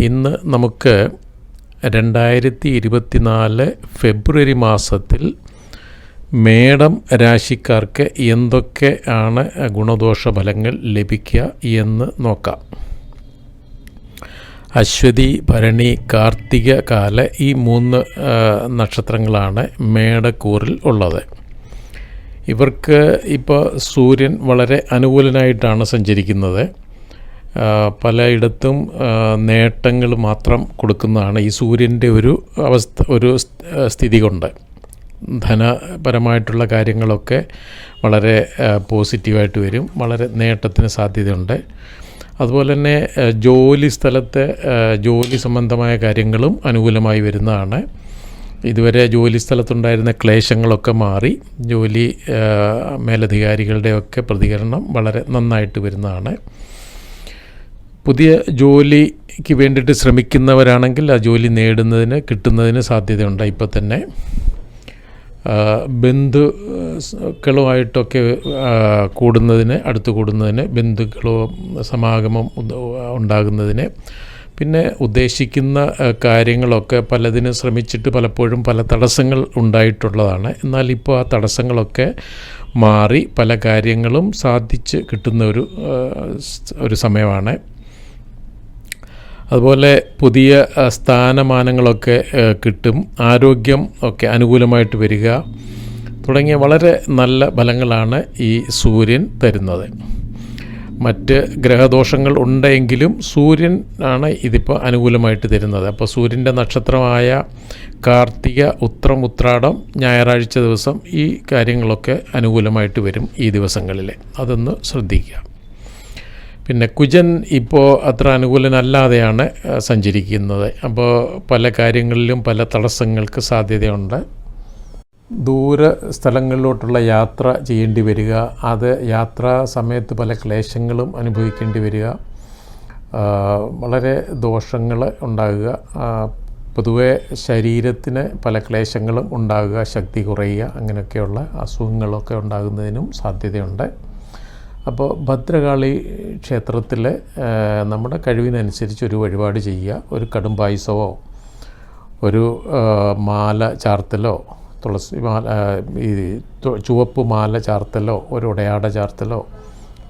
ഇന്ന് നമുക്ക് രണ്ടായിരത്തി ഇരുപത്തിനാല് ഫെബ്രുവരി മാസത്തിൽ മേടം രാശിക്കാർക്ക് എന്തൊക്കെ ആണ് ഗുണദോഷ ഫലങ്ങൾ ലഭിക്കുക എന്ന് നോക്കാം. അശ്വതി ഭരണി കാർത്തിക കാല ഈ മൂന്ന് നക്ഷത്രങ്ങളാണ് മേടക്കൂറിൽ ഉള്ളത്. ഇവർക്ക് ഇപ്പോൾ സൂര്യൻ വളരെ അനുകൂലനായിട്ടാണ് സഞ്ചരിക്കുന്നത്. പലയിടത്തും നേട്ടങ്ങൾ മാത്രം കൊടുക്കുന്നതാണ് ഈ സൂര്യന്റെ ഒരു അവസ്ഥ ഒരു സ്ഥിതി കൊണ്ട്. ധനപരമായിട്ടുള്ള കാര്യങ്ങളൊക്കെ വളരെ പോസിറ്റീവായിട്ട് വരും വളരെ നേട്ടത്തിന് സാധ്യതയുണ്ട്. അതുപോലെ തന്നെ ജോലി സ്ഥലത്തെ ജോലി സംബന്ധമായ കാര്യങ്ങളും അനുകൂലമായി വരുന്നതാണ്. ഇതുവരെ ജോലി സ്ഥലത്തുണ്ടായിരുന്ന ക്ലേശങ്ങളൊക്കെ മാറി ജോലി മേലധികാരികളുടെയൊക്കെ പ്രതികരണം വളരെ നന്നായിട്ട് വരുന്നതാണ്. പുതിയ ജോലിക്ക് വേണ്ടിയിട്ട് ശ്രമിക്കുന്നവരാണെങ്കിൽ ആ ജോലി നേടുന്നതിന് കിട്ടുന്നതിന് സാധ്യതയുണ്ട്. ഇപ്പോൾ തന്നെ ബന്ധുക്കളുമായിട്ടൊക്കെ കൂടുന്നതിന് അടുത്ത് കൂടുന്നതിന് ബന്ധുക്കളോ സമാഗമം ഉണ്ട- ഉണ്ടാകുന്നതിന് പിന്നെ ഉദ്ദേശിക്കുന്ന കാര്യങ്ങളൊക്കെ പലതിനും ശ്രമിച്ചിട്ട് പലപ്പോഴും പല തടസ്സങ്ങൾ ഉണ്ടായിട്ടുള്ളതാണ്. എന്നാൽ ഇപ്പോൾ ആ തടസ്സങ്ങളൊക്കെ മാറി പല കാര്യങ്ങളും സാധിച്ച് കിട്ടുന്ന ഒരു ഒരു സമയമാണ്. അതുപോലെ പുതിയ സ്ഥാനമാനങ്ങളൊക്കെ കിട്ടും. ആരോഗ്യം ഒക്കെ അനുകൂലമായിട്ട് വരിക തുടങ്ങിയ വളരെ നല്ല ഫലങ്ങളാണ് ഈ സൂര്യൻ തരുന്നത്. മറ്റ് ഗ്രഹദോഷങ്ങൾ ഉണ്ടെങ്കിലും സൂര്യൻ ആണ് ഇതിപ്പോൾ അനുകൂലമായിട്ട് തരുന്നത്. അപ്പോൾ സൂര്യന്റെ നക്ഷത്രമായ കാർത്തിക ഉത്രം ഉത്രാടം ഞായറാഴ്ച ദിവസം ഈ കാര്യങ്ങളൊക്കെ അനുകൂലമായിട്ട് വരും ഈ ദിവസങ്ങളിൽ അതൊന്ന് ശ്രദ്ധിക്കുക. പിന്നെ കുജൻ ഇപ്പോൾ അത്ര അനുകൂലനല്ലാതെയാണ് സഞ്ചരിക്കുന്നത്. അപ്പോൾ പല കാര്യങ്ങളിലും പല തടസ്സങ്ങൾക്ക് സാധ്യതയുണ്ട്. ദൂര സ്ഥലങ്ങളിലോട്ടുള്ള യാത്ര ചെയ്യേണ്ടി വരിക അത് യാത്രാ സമയത്ത് പല ക്ലേശങ്ങളും അനുഭവിക്കേണ്ടി വരിക വളരെ ദോഷങ്ങൾ ഉണ്ടാകുക പൊതുവെ ശരീരത്തിന് പല ക്ലേശങ്ങളും ഉണ്ടാകുക ശക്തി കുറയുക അങ്ങനെയൊക്കെയുള്ള അസുഖങ്ങളൊക്കെ ഉണ്ടാകുന്നതിനും സാധ്യതയുണ്ട്. അപ്പോൾ ഭദ്രകാളി ക്ഷേത്രത്തിൽ നമ്മുടെ കഴിവിനനുസരിച്ച് ഒരു വഴിപാട് ചെയ്യുക. ഒരു കടും പായസമോ ഒരു മാല ചാർത്തലോ തുളസി മാല ഈ ചുവപ്പ് മാല ചാർത്തലോ ഒരു ഉടയാട ചാർത്തലോ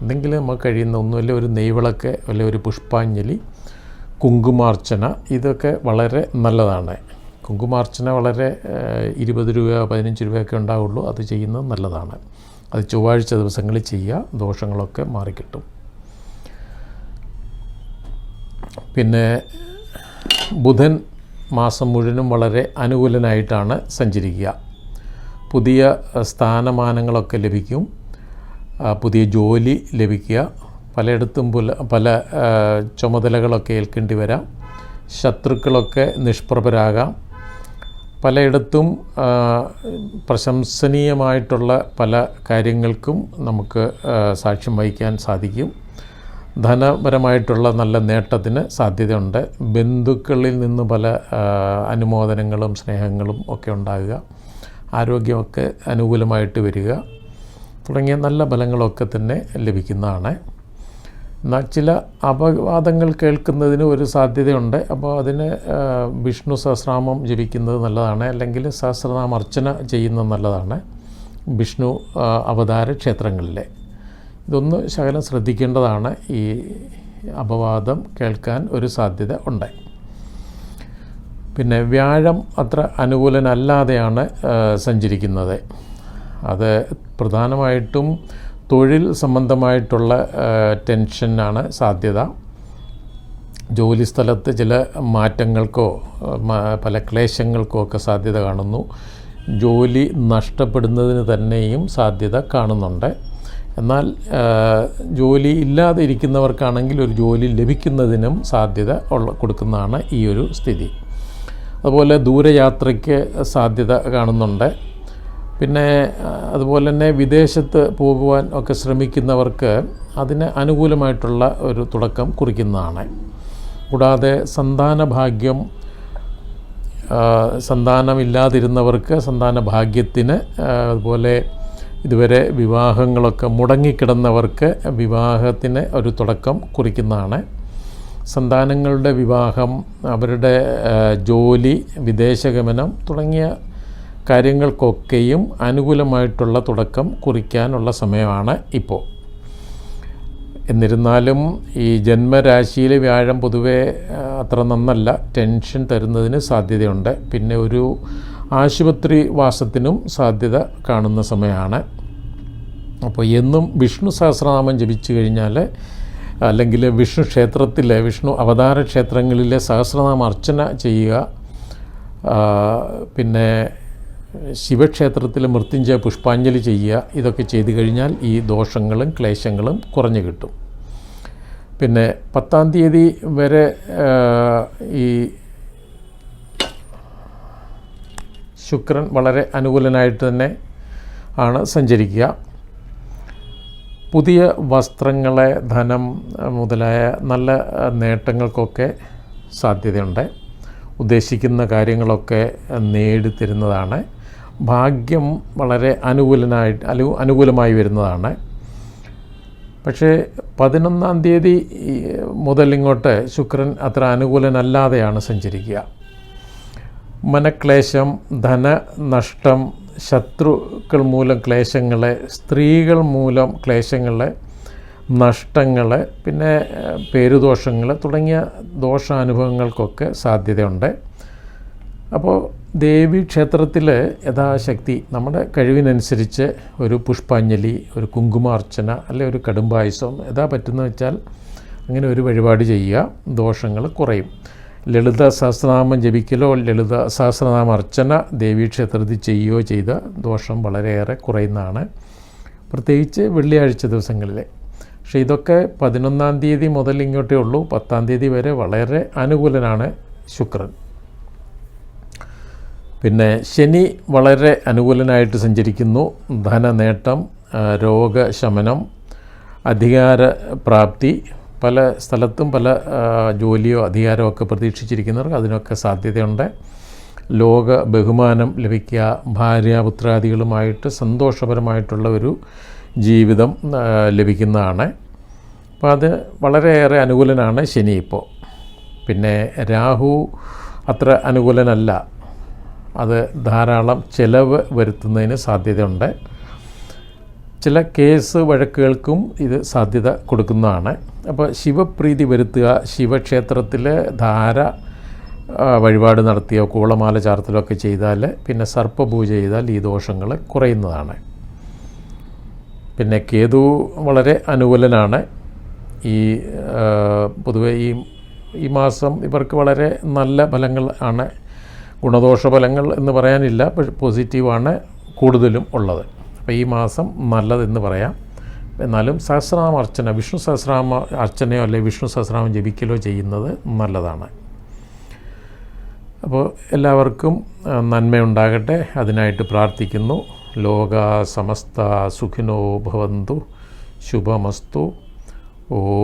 എന്തെങ്കിലും നമുക്ക് കഴിയുന്ന ഒന്നുമില്ല ഒരു നെയ്വിളക്ക് അല്ലെങ്കിൽ ഒരു പുഷ്പാഞ്ജലി കുങ്കുമാർച്ചന ഇതൊക്കെ വളരെ നല്ലതാണ്. കുങ്കുമാർച്ചന വളരെ ഇരുപത് രൂപ പതിനഞ്ച് രൂപയൊക്കെ ഉണ്ടാവുള്ളൂ. അത് ചെയ്യുന്നത് നല്ലതാണ്. അത് ചൊവ്വാഴ്ച ദിവസങ്ങളിൽ ചെയ്യുക ദോഷങ്ങളൊക്കെ മാറിക്കിട്ടും. പിന്നെ ബുധൻ മാസം മുഴുവനും വളരെ അനുകൂലനായിട്ടാണ് സഞ്ചരിക്കുക. പുതിയ സ്ഥാനമാനങ്ങളൊക്കെ ലഭിക്കും. പുതിയ ജോലി ലഭിക്കുക. പലയിടത്തും പല പല ചുമതലകളൊക്കെ ഏൽക്കേണ്ടി വരാം. ശത്രുക്കളൊക്കെ നിഷ്പ്രഭരാകാം. പലയിടത്തും പ്രശംസനീയമായിട്ടുള്ള പല കാര്യങ്ങൾക്കും നമുക്ക് സാക്ഷ്യം വഹിക്കാൻ സാധിക്കും. ധനപരമായിട്ടുള്ള നല്ല നേട്ടത്തിന് സാധ്യതയുണ്ട്. ബന്ധുക്കളിൽ നിന്ന് പല അനുമോദനങ്ങളും സ്നേഹങ്ങളും ഒക്കെ ഉണ്ടാകുക. ആരോഗ്യമൊക്കെ അനുകൂലമായിട്ട് വരിക. തുടങ്ങിയ നല്ല ഫലങ്ങളൊക്കെ തന്നെ ലഭിക്കുന്നതാണ്. ചില അപവാദങ്ങൾ കേൾക്കുന്നതിന് ഒരു സാധ്യതയുണ്ട്. അപ്പോൾ അതിന് വിഷ്ണു സഹസ്രനാമം ജപിക്കുന്നത് നല്ലതാണ്. അല്ലെങ്കിൽ സഹസ്രനാമ അർച്ചന ചെയ്യുന്നത് നല്ലതാണ്. വിഷ്ണു അവതാര ക്ഷേത്രങ്ങളിലെ. ഇതൊന്ന് ശകലം ശ്രദ്ധിക്കേണ്ടതാണ്. ഈ അപവാദം കേൾക്കാൻ ഒരു സാധ്യത ഉണ്ട്. പിന്നെ വ്യാഴം അത്ര അനുകൂലനല്ലാതെയാണ് സഞ്ചരിക്കുന്നത്. അത് പ്രധാനമായിട്ടും തൊഴിൽ സംബന്ധമായിട്ടുള്ള ടെൻഷനാണ് സാധ്യത. ജോലി സ്ഥലത്ത് ചില മാറ്റങ്ങൾക്കോ പല ക്ലേശങ്ങൾക്കോ ഒക്കെ സാധ്യത കാണുന്നു. ജോലി നഷ്ടപ്പെടുന്നതിന് തന്നെയും സാധ്യത കാണുന്നുണ്ട്. എന്നാൽ ജോലി ഇല്ലാതെ ഇരിക്കുന്നവർക്കാണെങ്കിൽ ഒരു ജോലി ലഭിക്കുന്നതിനും സാധ്യത ഉള്ള കൊടുക്കുന്നതാണ് ഈ ഒരു സ്ഥിതി. അതുപോലെ ദൂരയാത്രയ്ക്ക് സാധ്യത കാണുന്നുണ്ട്. പിന്നെ അതുപോലെ തന്നെ വിദേശത്ത് പോകുവാൻ ഒക്കെ ശ്രമിക്കുന്നവർക്ക് അതിന് അനുകൂലമായിട്ടുള്ള ഒരു തുടക്കം കുറിക്കുന്നതാണ്. കൂടാതെ സന്താന ഭാഗ്യം സന്താനമില്ലാതിരുന്നവർക്ക് സന്താന ഭാഗ്യത്തിന് അതുപോലെ ഇതുവരെ വിവാഹങ്ങളൊക്കെ മുടങ്ങിക്കിടന്നവർക്ക് വിവാഹത്തിന് ഒരു തുടക്കം കുറിക്കുന്നതാണ്. സന്താനങ്ങളുടെ വിവാഹം അവരുടെ ജോലി വിദേശഗമനം തുടങ്ങിയ കാര്യങ്ങൾക്കൊക്കെയും അനുകൂലമായിട്ടുള്ള തുടക്കം കുറിക്കാനുള്ള സമയമാണ് ഇപ്പോൾ. എന്നിരുന്നാലും ഈ ജന്മരാശിയിലെ വ്യാഴം പൊതുവെ അത്ര നന്നല്ല. ടെൻഷൻ തരുന്നതിന് സാധ്യതയുണ്ട്. പിന്നെ ഒരു ആശുപത്രി വാസത്തിനും സാധ്യത കാണുന്ന സമയമാണ്. അപ്പോൾ എന്നും വിഷ്ണു സഹസ്രനാമം ജപിച്ചു കഴിഞ്ഞാൽ അല്ലെങ്കിൽ വിഷ്ണു ക്ഷേത്രത്തിലെ വിഷ്ണു അവതാര ക്ഷേത്രങ്ങളിലെ സഹസ്രനാമ അർച്ചന ചെയ്യുക പിന്നെ ശിവക്ഷേത്രത്തിൽ മൃത്യുഞ്ജയ പുഷ്പാഞ്ജലി ചെയ്യുക ഇതൊക്കെ ചെയ്തു കഴിഞ്ഞാൽ ഈ ദോഷങ്ങളും ക്ലേശങ്ങളും കുറഞ്ഞു കിട്ടും. പിന്നെ പത്താം തീയതി വരെ ഈ ശുക്രൻ വളരെ അനുകൂലനായിട്ട് തന്നെ ആണ് സഞ്ചരിക്കുക. പുതിയ വസ്ത്രങ്ങളെ ധനം മുതലായ നല്ല നേട്ടങ്ങൾക്കൊക്കെ സാധ്യതയുണ്ട്. ഉദ്ദേശിക്കുന്ന കാര്യങ്ങളൊക്കെ നേടിത്തരുന്നതാണ്. ഭാഗ്യം വളരെ അനുകൂലനായിട്ട് അലു അനുകൂലമായി വരുന്നതാണ്. പക്ഷേ പതിനൊന്നാം തീയതി മുതൽ ഇങ്ങോട്ട് ശുക്രൻ അത്ര അനുകൂലനല്ലാതെയാണ് സഞ്ചരിക്കുക. മനക്ലേശം ധനനഷ്ടം ശത്രുക്കൾ മൂലം ക്ലേശങ്ങൾ സ്ത്രീകൾ മൂലം ക്ലേശങ്ങൾ നഷ്ടങ്ങൾ പിന്നെ പേരുദോഷങ്ങൾ തുടങ്ങിയ ദോഷാനുഭവങ്ങൾക്കൊക്കെ സാധ്യതയുണ്ട്. അപ്പോൾ ദേവി ക്ഷേത്രത്തിൽ യഥാശക്തി നമ്മുടെ കഴിവിനനുസരിച്ച് ഒരു പുഷ്പാഞ്ജലി ഒരു കുങ്കുമാർച്ചന അല്ലെ ഒരു കടുംബായുസം യഥാ പറ്റുന്ന വെച്ചാൽ അങ്ങനെ ഒരു വഴിപാട് ചെയ്യുക ദോഷങ്ങൾ കുറയും. ലളിത സഹസ്രനാമം ജപിക്കലോ ലളിത സഹസ്രനാമ അർച്ചന ദേവീക്ഷേത്രത്തിൽ ചെയ്യുകയോ ചെയ്ത ദോഷം വളരെയേറെ കുറയുന്നതാണ്. പ്രത്യേകിച്ച് വെള്ളിയാഴ്ച ദിവസങ്ങളിൽ പക്ഷെ ഇതൊക്കെ പതിനൊന്നാം തീയതി മുതൽ ഇങ്ങോട്ടേ ഉള്ളൂ. പത്താം തീയതി വരെ വളരെ അനുകൂലനാണ് ശുക്രൻ. പിന്നെ ശനി വളരെ അനുകൂലനായിട്ട് സഞ്ചരിക്കുന്നു. ധനനേട്ടം രോഗശമനം അധികാര പ്രാപ്തി പല സ്ഥലത്തും പല ജോലിയോ അധികാരമോ ഒക്കെ പ്രതീക്ഷിച്ചിരിക്കുന്നവർക്ക് അതിനൊക്കെ സാധ്യതയുണ്ട്. ലോക ബഹുമാനം ലഭിക്കുക ഭാര്യാപുത്രാദികളുമായിട്ട് സന്തോഷപരമായിട്ടുള്ള ഒരു ജീവിതം ലഭിക്കുന്നതാണ്. അപ്പോൾ അത് വളരെയേറെ അനുകൂലനാണ് ശനി ഇപ്പോൾ. പിന്നെ രാഹു അത്ര അനുകൂലനല്ല. അത് ധാരാളം ചിലവ് വരുത്തുന്നതിന് സാധ്യതയുണ്ട്. ചില കേസ് വഴക്കുകൾക്കും ഇത് സാധ്യത കൊടുക്കുന്നതാണ്. അപ്പോൾ ശിവപ്രീതി വരുത്തുക ശിവക്ഷേത്രത്തിൽ ധാര വഴിപാട് നടത്തിയോ കൂളമാല ചാർത്തലോ ഒക്കെ ചെയ്താൽ പിന്നെ സർപ്പപൂജ ചെയ്താൽ ഈ ദോഷങ്ങൾ കുറയുന്നതാണ്. പിന്നെ കേതു വളരെ അനുകൂലനാണ്. ഈ പൊതുവേ പൊതുവെ ഈ ഈ മാസം ഇവർക്ക് വളരെ നല്ല ഫലങ്ങൾ ആണ് ഗുണദോഷ ഫലങ്ങൾ എന്ന് പറയാനില്ല പക്ഷെ പോസിറ്റീവാണ് കൂടുതലും ഉള്ളത്. അപ്പോൾ ഈ മാസം നല്ലതെന്ന് പറയാം. എന്നാലും സഹസ്രനാമ അർച്ചന വിഷ്ണു സഹസ്രനാമ അർച്ചനയോ അല്ലെങ്കിൽ വിഷ്ണു സഹസ്രനാമം ജപിക്കലോ ചെയ്യുന്നത് നല്ലതാണ്. അപ്പോൾ എല്ലാവർക്കും നന്മയുണ്ടാകട്ടെ. അതിനായിട്ട് പ്രാർത്ഥിക്കുന്നു. ലോക സമസ്ത സുഖിനോ ഭവന്തു. ശുഭമസ്തു. ഓം.